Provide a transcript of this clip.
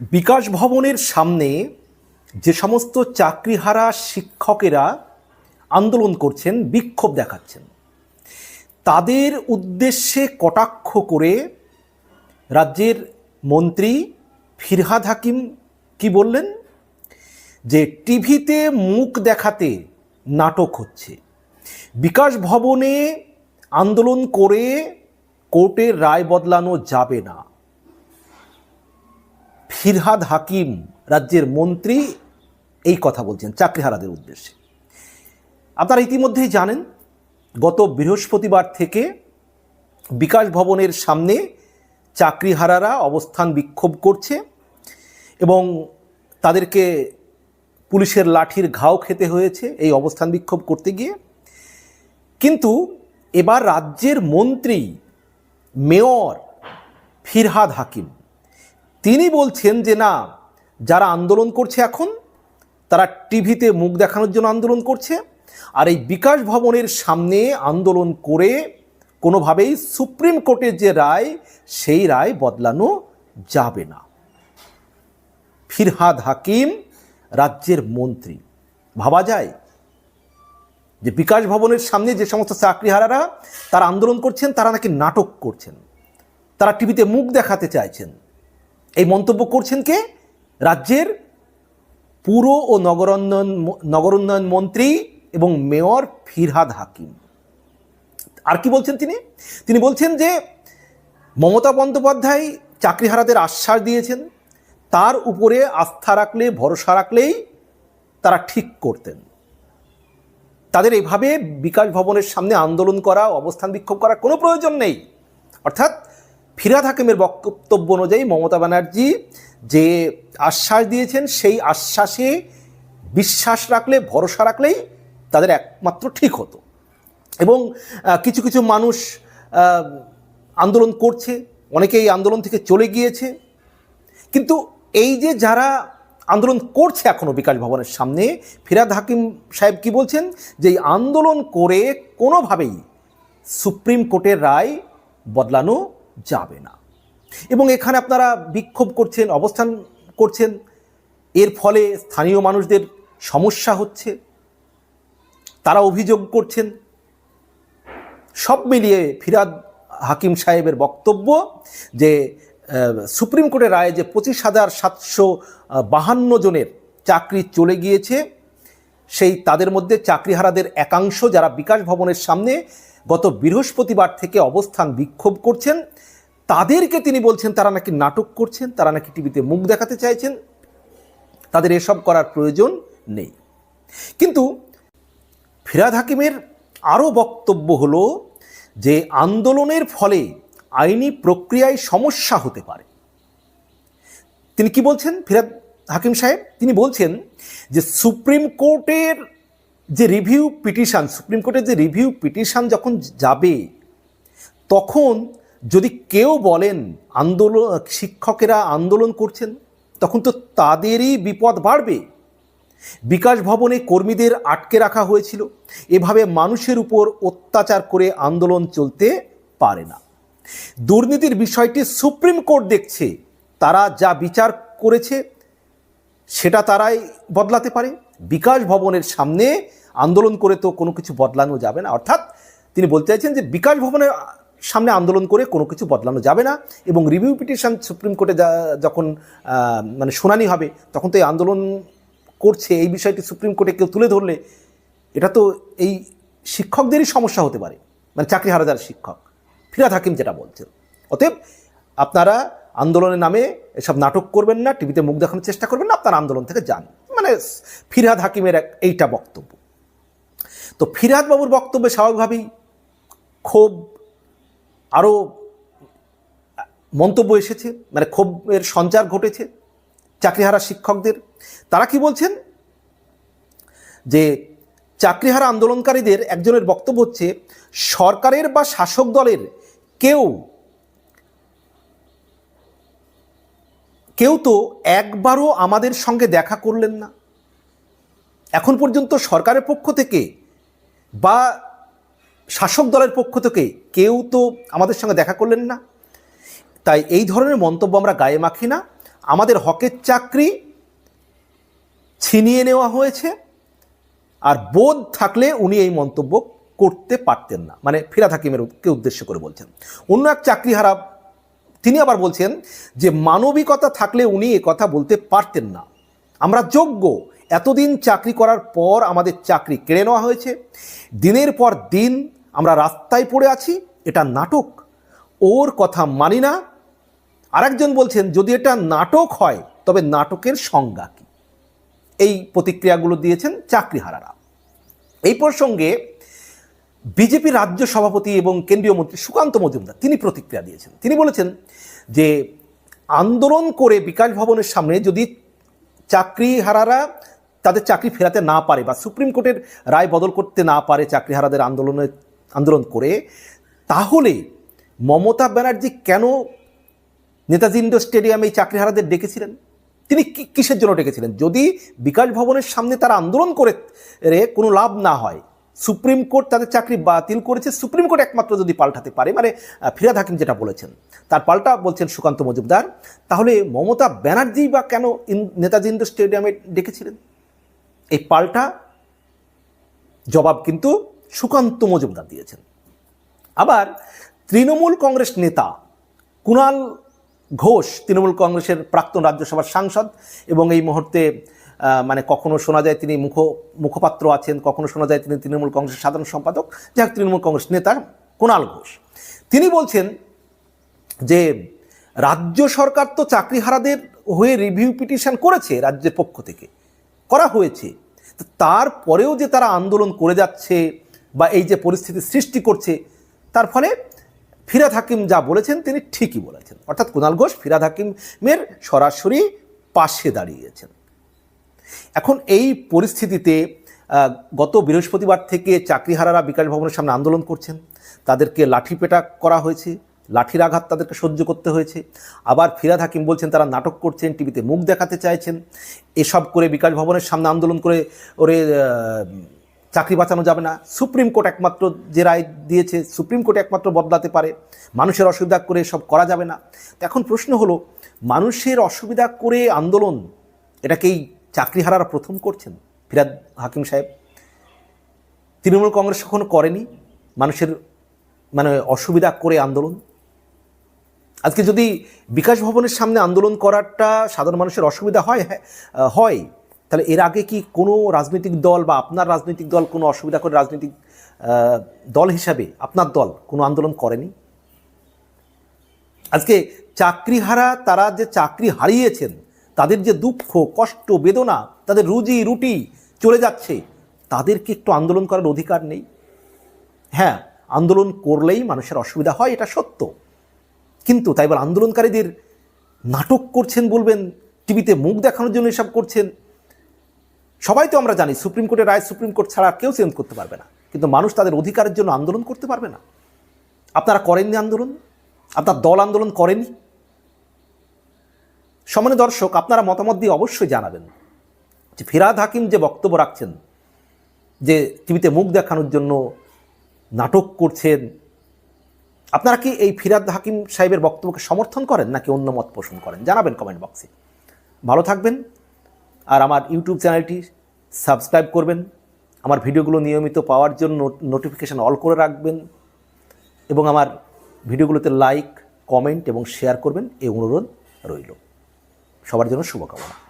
বিকাশ ভবনের সামনে যে সমস্ত চাকরিহারা শিক্ষকেরা আন্দোলন করছেন, বিক্ষোভ দেখাচ্ছেন, তাদের উদ্দেশ্যে কটাক্ষ করে রাজ্যের মন্ত্রী ফিরহাদ হাকিম কি বললেন? যে টিভিতে মুখ দেখাতে নাটক হচ্ছে। বিকাশ ভবনে আন্দোলন করে কোর্টের রায় বদলানো যাবে না। ফিরহাদ হাকিম রাজ্যের মন্ত্রী এই কথা বলছেন চাকরিহারাদের উদ্দেশ্যে। আপনারা ইতিমধ্যেই জানেন, গত বৃহস্পতিবার থেকে বিকাশ ভবনের সামনে চাকরিহারারা অবস্থান বিক্ষোভ করছে এবং তাদেরকে পুলিশের লাঠির ঘাও খেতে হয়েছে এই অবস্থান বিক্ষোভ করতে গিয়ে। কিন্তু এবার রাজ্যের মন্ত্রী, মেয়র ফিরহাদ হাকিম তিনি বলছেন যে না, যারা আন্দোলন করছে এখন, তারা টিভিতে মুখ দেখানোর জন্য আন্দোলন করছে, আর এই বিকাশ ভবনের সামনে আন্দোলন করে কোনোভাবেই সুপ্রিম কোর্টের যে রায়, সেই রায় বদলানো যাবে না। ফিরহাদ হাকিম, রাজ্যের মন্ত্রী। ভাবা যায় যে বিকাশ ভবনের সামনে যে সমস্ত চাকরিহারারা তারা আন্দোলন করছেন, তারা নাকি নাটক করছেন, তারা টিভিতে মুখ দেখাতে চাইছেন। এই মন্তব্য করছেন কে? রাজ্যের পুর ও নগরোন্নয়ন নগরোন্নয়ন মন্ত্রী এবং মেয়র ফিরহাদ হাকিম। আর কি বলছেন তিনি? তিনি বলছেন যে, মমতা বন্দ্যোপাধ্যায় চাকরিহারাদের আশ্বাস দিয়েছেন, তার উপরে আস্থা রাখলে, ভরসা রাখলেই তারা ঠিক করতেন। তাদের এভাবে বিকাশ ভবনের সামনে আন্দোলন করা, অবস্থান বিক্ষোভ করার কোনো প্রয়োজন নেই। অর্থাৎ ফিরাদ হাকিমের বক্তব্য অনুযায়ী মমতা ব্যানার্জি যে আশ্বাস দিয়েছেন, সেই আশ্বাসে বিশ্বাস রাখলে, ভরসা রাখলেই তাদের একমাত্র ঠিক হতো। এবং কিছু কিছু মানুষ আন্দোলন করছে অনেকে এই আন্দোলন থেকে চলে গিয়েছে। কিন্তু এই যে যারা আন্দোলন করছে এখনও বিকাশ ভবনের সামনে, ফিরাদ হাকিম সাহেব কি বলছেন? যে এই আন্দোলন করে কোনোভাবেই সুপ্রিম কোর্টের রায় বদলানো যাবে না। এবং এখানে আপনারা বিক্ষোভ করছেন, অবস্থান করছেন। এর ফলে স্থানীয় মানুষদের সমস্যা হচ্ছে। তারা অভিযোগ করছেন, সব মিলিয়ে ফিরাদ হাকিম সাহেবের বক্তব্য যে সুপ্রিম কোর্টের রায়ে যে পঁচিশ হাজার সাতশো বাহান্ন জনের চাকরি চলে গিয়েছে সেই তাদের মধ্যে চাকরিহারাদের একাংশ যারা বিকাশ ভবনের সামনে গত বৃহস্পতিবার থেকে অবস্থান বিক্ষোভ করছেন, তাদেরকে তিনি বলছেন তারা নাকি নাটক করছেন, তারা নাকি টিভিতে মুখ দেখাতে চাইছেন। তাদের এসব করার প্রয়োজন নেই। কিন্তু ফিরাদ হাকিমের আরও বক্তব্য হলো যে আন্দোলনের ফলে আইনি প্রক্রিয়ায় সমস্যা হতে পারে। তিনি কি বলছেন? ফিরাদ হাকিম সাহেব, তিনি বলছেন যে সুপ্রিম কোর্টের যে রিভিউ পিটিশন সুপ্রিম কোর্টের যে রিভিউ পিটিশান যখন যাবে, তখন যদি কেউ বলেন আন্দোলন, শিক্ষকেরা আন্দোলন করছেন, তখন তো তাদেরই বিপদ বাড়বে। বিকাশ ভবনে কর্মীদের আটকে রাখা হয়েছিল। এভাবে মানুষের উপর অত্যাচার করে আন্দোলন চলতে পারে না। দুর্নীতির বিষয়টি সুপ্রিম কোর্ট দেখছে, তারা যা বিচার করেছে সেটা তারাই বদলাতে পারে। বিকাশ ভবনের সামনে আন্দোলন করে তো কোনো কিছু বদলানো যাবে না। অর্থাৎ তিনি বলতে চাইছেন যে বিকাশ ভবনের সামনে আন্দোলন করে কোনো কিছু বদলানো যাবে না এবং রিভিউ পিটিশন সুপ্রিম কোর্টে যখন মানে শুনানি হবে, তখন তো এই আন্দোলন করছে, এই বিষয়টি সুপ্রিম কোর্টে কেউ তুলে ধরলে, এটা তো এই শিক্ষকদেরই সমস্যা হতে পারে। মানে চাকরি হারা যারা শিক্ষক, ফিরাদ হাকিম যেটা বলছেন। অতএব আপনারা আন্দোলনের নামে এসব নাটক করবেন না, টিভিতে মুখ দেখানোর চেষ্টা করবেন না, আপনারা আন্দোলন থেকে যান। মানে ফিরহাদ হাকিমের এক এইটা বক্তব্য। তো ফিরহাদ বাবুর বক্তব্যে স্বাভাবিকভাবেই ক্ষোভ আরও মন্তব্য এসেছে মানে ক্ষোভের সঞ্চার ঘটেছে চাকরিহারা শিক্ষকদের। তারা কি বলছেন? যে চাকরিহারা আন্দোলনকারীদের একজনের বক্তব্য হচ্ছে, সরকারের বা শাসক দলের কেউ কেউ তো একবারও আমাদের সঙ্গে দেখা করলেন না। এখন পর্যন্ত সরকারের পক্ষ থেকে বা শাসক দলের পক্ষ থেকে কেউ তো আমাদের সঙ্গে দেখা করলেন না। তাই এই ধরনের মন্তব্য আমরা গায়ে মাখি না। আমাদের হকের চাকরি ছিনিয়ে নেওয়া হয়েছে আর বোধ থাকলে উনি এই মন্তব্য করতে পারতেন না। মানে ফিরাদ হাকিমের কে উদ্দেশ্য করে বলছেন। অন্য এক চাকরি চাকরিহারা তিনি আবার বলছেন যে মানবিকতা থাকলে উনি কথা বলতে পারতেন না। আমরা যোগ্য। এতদিন চাকরি করার পর আমাদের চাকরি কেড়ে নেওয়া হয়েছে। দিনের পর দিন আমরা রাস্তায় পড়ে আছি, এটা নাটক। ওর কথা মানি না। আরেকজন বলছেন, যদি এটা নাটক হয়, তবে নাটকের সংজ্ঞা কী? এই প্রতিক্রিয়াগুলো দিয়েছেন চাকরিহারারা। এই প্রসঙ্গে বিজেপি রাজ্য সভাপতি এবং কেন্দ্রীয় মন্ত্রী সুকান্ত মজুমদার, তিনি প্রতিক্রিয়া দিয়েছেন। তিনি বলেছেন যে, আন্দোলন করে বিকাশ ভবনের সামনে যদি চাকরিহারারা তাদের চাকরি ফেরাতে না পারে বা সুপ্রিম কোর্টের রায় বদল করতে না পারে চাকরিহারাদের আন্দোলনের আন্দোলন করে, তাহলে মমতা ব্যানার্জি কেন নেতাজি ইন্ডোর স্টেডিয়ামে এই চাকরিহারাদের ডেকেছিলেন? তিনি কিসের জন্য ডেকেছিলেন? যদি বিকাশ ভবনের সামনে তারা আন্দোলন করে কোনো লাভ না হয় সুপ্রিম কোর্ট তাদের চাকরি বাতিল করেছে। সুপ্রিম কোর্ট একমাত্র যদি পাল্টাতে পারে মানে ফিরাদ হাকিম যেটা বলেছেন, তার পাল্টা বলছেন সুকান্ত মজুমদার। তাহলে মমতা ব্যানার্জি বা কেন নেতাজি ইন্ডোর স্টেডিয়ামে ডেকেছিলেন? এই পাল্টা জবাব কিন্তু সুকান্ত মজুমদার দিয়েছেন। আবার তৃণমূল কংগ্রেস নেতা কুণাল ঘোষ, তৃণমূল কংগ্রেসের প্রাক্তন রাজ্যসভার সাংসদ এবং এই মুহূর্তে মানে কখনো শোনা যায় তিনি মুখ, মুখপাত্র আছেন, কখনো শোনা যায় তিনি তৃণমূল কংগ্রেসের সাধারণ সম্পাদক। যাই তৃণমূল কংগ্রেস নেতা কুণাল ঘোষ। তিনি বলছেন যে, রাজ্য সরকার তো চাকরিহারাদের হয়ে রিভিউ পিটিশন করেছে রাজ্যের পক্ষ থেকে, করা হয়েছে। তারপরেও যে তারা আন্দোলন করে যাচ্ছে বা এই যে পরিস্থিতি সৃষ্টি করছে, তার ফলে ফিরাদ হাকিম যা বলেছেন তিনি ঠিকই বলেছেন। অর্থাৎ কুণাল ঘোষ ফিরাদ হাকিমের সরাসরি পাশে দাঁড়িয়েছেন। এখন এই পরিস্থিতিতে গত বৃহস্পতিবার থেকে চাকরিহারারা বিকাশ ভবনের সামনে আন্দোলন করছেন। তাদেরকে লাঠিপেটা করা হয়েছে, লাঠির আঘাত তাদেরকে সহ্য করতে হয়েছে। আবার ফিরাদ হাকিম বলছেন, তারা নাটক করছেন, টিভিতে মুখ দেখাতে চাইছেন। এসব করে বিকাশ ভবনের সামনে আন্দোলন করে, ওরে চাকরি বাঁচানো যাবে না। সুপ্রিম কোর্ট একমাত্র যে রায় দিয়েছে, সুপ্রিম কোর্ট একমাত্র বদলাতে পারে। মানুষের অসুবিধা করে সব করা যাবে না। এখন প্রশ্ন হলো, মানুষের অসুবিধা করে আন্দোলন, এটাকেই চাকরিহারারা প্রথম করছেন ফিরাদ হাকিম সাহেব। তৃণমূল কংগ্রেস কখনো করেনি। মানুষের মানে অসুবিধা করে আন্দোলন। আজকে যদি বিকাশ ভবনের সামনে আন্দোলন করাটা সাধারণ মানুষের অসুবিধা হয় হ্যাঁ, হয় তাহলে এর আগে কি কোনো রাজনৈতিক দল বা আপনার রাজনৈতিক দল কোনো অসুবিধা করে রাজনৈতিক দল হিসাবে আপনার দল কোনো আন্দোলন করেনি? আজকে চাকরিহারা তারা যে চাকরি হারিয়েছেন তাদের যে দুঃখ, কষ্ট, বেদনা, তাদের রুজি, রুটি চলে যাচ্ছে তাদের কি একটু আন্দোলন করার অধিকার নেই? হ্যাঁ আন্দোলন করলেই মানুষের অসুবিধা হয়, এটা সত্য। কিন্তু তাই বলে আন্দোলনকারীদের নাটক করছেন বলবেন, টিভিতে মুখ দেখানোর জন্য এসব করছেন, সবাই তো আমরা জানি সুপ্রিম কোর্টের রায় সুপ্রিম কোর্ট ছাড়া কেউ চেঞ্জ করতে পারবে না। কিন্তু মানুষ তাদের অধিকারের জন্য আন্দোলন করতে পারবে না। আপনারা করেননি আন্দোলন? আপনার দল আন্দোলন করেনি? সমানে দর্শক, আপনারা মতামত দিয়ে অবশ্যই জানাবেন। যে ফিরাদ হাকিম যে বক্তব্য রাখছেন, যে টিভিতে মুখ দেখানোর জন্য নাটক করছেন, আপনারা কি এই ফিরাদ হাকিম সাহেবের বক্তব্যকে সমর্থন করেন, নাকি অন্য মত পোষণ করেন? জানাবেন কমেন্ট বক্সে ভালো থাকবেন, আর আমার ইউটিউব চ্যানেলটি সাবস্ক্রাইব করবেন, আমার ভিডিওগুলো নিয়মিত পাওয়ার জন্য নোটিফিকেশান অল করে রাখবেন, এবং আমার ভিডিওগুলোতে লাইক কমেন্ট এবং শেয়ার করবেন এই অনুরোধ রইল। সবার জন্য শুভকামনা।